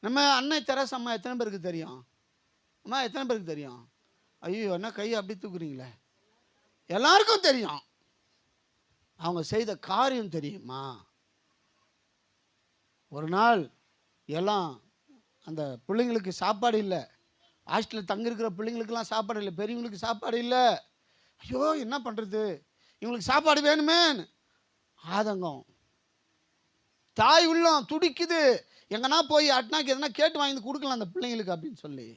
நம்ம அன்னை தெரஸ் அம்மா எத்தனை பேருக்கு தெரியும்? அம்மா எத்தனை பேருக்கு தெரியும்? ஐயோ என்ன கையை அப்படி தூக்குறீங்களே. எல்லாருக்கும் தெரியும். அவங்க செய்த காரியம் தெரியுமா? ஒரு நாள் எல்லாம் அந்த பிள்ளைங்களுக்கு சாப்பாடு இல்லை. ஹாஸ்டலில் தங்கியிருக்கிற பிள்ளைங்களுக்கெல்லாம் சாப்பாடு இல்லை. பெரியவங்களுக்கு சாப்பாடு இல்லை. ஐயோ என்ன பண்ணுறது இவங்களுக்கு சாப்பாடு வேணுமேன்னு. ஆதங்கம். தாய் உள்ளம் துடிக்குது. எங்கன்னா போய் அட்னாக்கு எதனா கேட்டு வாங்கி வந்து கொடுக்கலாம் அந்த பிள்ளைங்களுக்கு அப்படின்னு சொல்லி.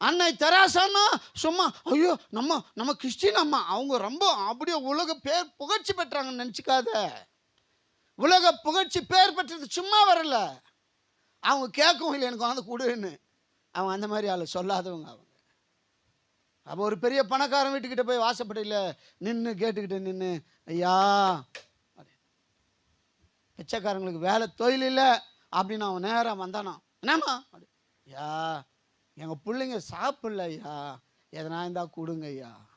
அன்னை தெராசான்னா சும்மா ஐயோ நம்ம நம்ம கிறிஸ்டின் அம்மா அவங்க ரொம்ப அப்படியே உலக பேர் புகழ்ச்சி பெற்றாங்கன்னு நினச்சிக்காத. உலக புகழ்ச்சி பேர் பெற்றது சும்மா வரல. அவங்க கேட்கவும் இல்லை எனக்கு வந்து கொடுன்னு. அவங்க அந்த மாதிரி ஆள் சொல்லாதவங்க அவங்க. அப்போ ஒரு பெரிய பணக்காரன் வீட்டுக்கிட்ட போய் வாசப்படையில் நின்று கேட்டுக்கிட்டு நின்று ஐயா பிச்சைக்காரங்களுக்கு வேலை தொழில் இல்லை அப்படின்னு அவன் நேராக வந்தானா? என்னம்மா? ஐயா எங்கள் பிள்ளைங்க சாப்பிடல ஐயா. எதனா இருந்தால் கொடுங்க ஐயா.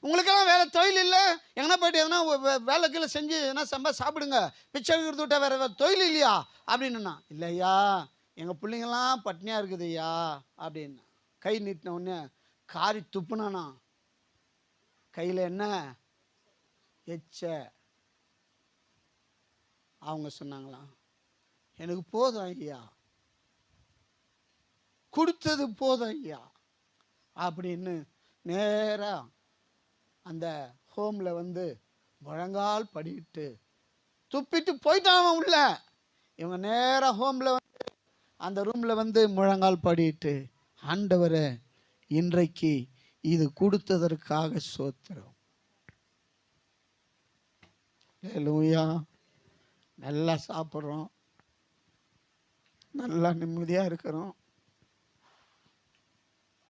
உங்களுக்கெல்லாம் வேலை தொழில் இல்லை? எங்கன்னா போயிட்டு எதனா வே- வேலை கீழே செஞ்சு எதனா சம்பா சாப்பிடுங்க. பிச்சை எடுக்கிறது விட்டா வேறு வேறு தொழில் இல்லையா? அப்படின்னா இல்லையா எங்கள் பிள்ளைங்கெல்லாம் பட்னியாக இருக்குது ஐயா அப்படின்னா. கை நீட்டின உடனே காரி துப்புனானா? கையில் என்ன? எச்ச. அவங்க சொன்னாங்களாம் எனக்கு போதும் ஐயா. கொடுத்தது போதும் ஐயா. அப்படின்னு நேராக அந்த ஹோமில் வந்து முழங்கால் படிக்கிட்டு துப்பிட்டு போயிட்டான் அவன் உள்ள. இவங்க நேராக ஹோமில் வந்து அந்த ரூமில் வந்து முழங்கால் படிட்டு ஆண்டவரை இன்றைக்கு இது கொடுத்ததற்காக சோத்திரம். லூயா நல்லா சாப்பிட்றோம். நல்லா நிம்மதியாக இருக்கிறோம்.